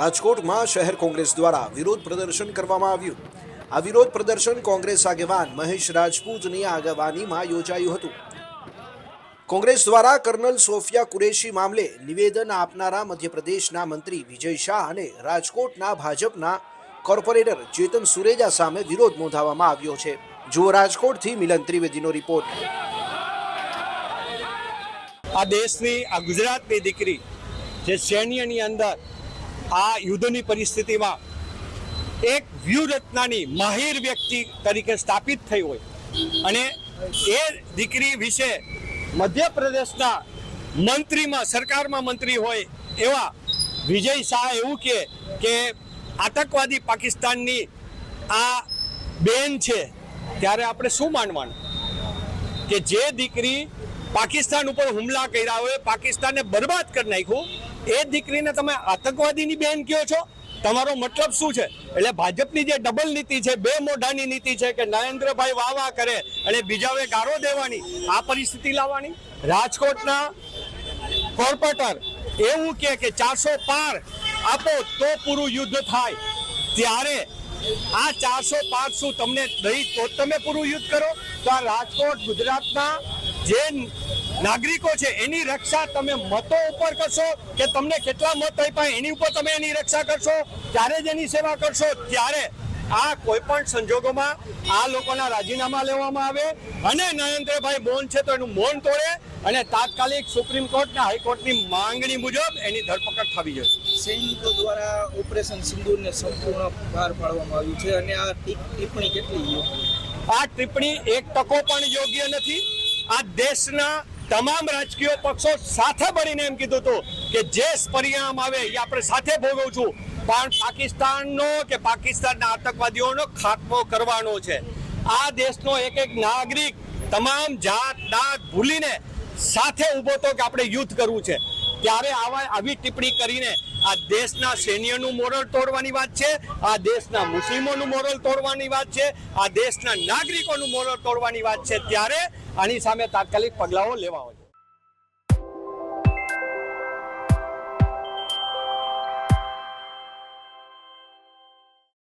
રાજકોટમાં શહેર કોંગ્રેસ દ્વારા વિરોધ પ્રદર્શન કરવામાં આવ્યું. આ વિરોધ પ્રદર્શન કોંગ્રેસ આગેવાન મહેશ રાજપૂતની આગેવાનીમાં યોજાયું હતું. કોંગ્રેસ દ્વારા કર્નલ સોફિયા કુરેશી મામલે નિવેદન આપનારા મધ્યપ્રદેશના મંત્રી વિજય શાહ અને રાજકોટના ભાજપના કોર્પોરેટર ચેતન સુરેજા સામે વિરોધ નોંધાવવામાં આવ્યો છે. જુઓ રાજકોટથી મિલન ત્રિવેદીનો રિપોર્ટ. આ દેશની, આ ગુજરાતની દીકરી જે સૈન્યની અંદર આ યુદ્ધની પરિસ્થિતિમાં એક વ્યૂહરચનાની માહિર વ્યક્તિ તરીકે સ્થાપિત થઈ હોય. અને એ દીકરી વિશે મધ્યપ્રદેશના મંત્રીમાં, સરકારમાં મંત્રી હોય એવા વિજય શાહ એવું કે કે આતંકવાદી પાકિસ્તાનની આ બેન છે, ત્યારે આપણે શું માનવાનું? કે જે દીકરી પાકિસ્તાન ઉપર હુમલા કર્યા હોય, પાકિસ્તાનને બરબાદ કરી નાખ્યું એ દીકરીને તમે આતંકવાદીની બેન કહો છો? તમારો મતલબ શું છે? એટલે ભાજપની જે ડબલ નીતિ છે, બે મોઢાની નીતિ છે કે નરેન્દ્રભાઈ વાહ વાહ કરે અને બીજાઓએ ગારો દેવાની, આ પરિસ્થિતિ લાવવાની? રાજકોટના કોર્પોરેટર એવું કે કે ચારસો પાર આપો તો પૂરું યુદ્ધ થાય. ત્યારે આ ચારસો પાંચ શું તમને દઈ તો તમે પૂરું યુદ્ધ કરો? તો આ રાજકોટ ગુજરાતના જે નાગરિકો છે એની રક્ષા તમે મતો ઉપર કરશો કે તમને કેટલા મત આપ્યા એની ઉપર તમે એની રક્ષા કરશો ત્યારે જ એની સેવા કરશો ત્યારે આ કોઈ પણ સંજોગોમાં આ લોકોના રાજીનામા લેવામાં આવે. અને નરેન્દ્રભાઈ મૌન છે તો એનું મૌન તોડે અને તાત્કાલિક સુપ્રીમ કોર્ટ ને હાઈકોર્ટની માંગણી મુજબ એની ધરપકડ થવી જોઈએ. સૈનિકો દ્વારા ઓપરેશન સિંદૂરને સંપૂર્ણ બહાર પાડવામાં આવ્યું છે અને આ ટિપ્પણી કેટલી આ ટિપ્પણી એક ટકો પણ યોગ્ય નથી. આ દેશના તમામ રાજકીય પક્ષો સાથે મળીને એમ કીધું હતું કે જે પરિણામ આવે એ આપણે સાથે ભોગવું છું. પણ પાકિસ્તાનનો કે પાકિસ્તાનના આતંકવાદીઓનો ખાત્મો કરવાનો છે. આ દેશનો એક એક નાગરિક તમામ જાત દાત ભૂલીને સાથે ઊભો તો કે આપણે યુદ્ધ કરવું છે. ત્યારે આવા આવી ટિપ્પણી કરીને આ દેશના સૈન્યનું મોરલ તોડવાની વાત છે, આ દેશના મુસ્લિમોનું મોરલ તોડવાની વાત છે, આ દેશના નાગરિકોનું મોરલ તોડવાની વાત છે. ત્યારે આની સામે તાત્કાલિક પગલાઓ લેવા હોય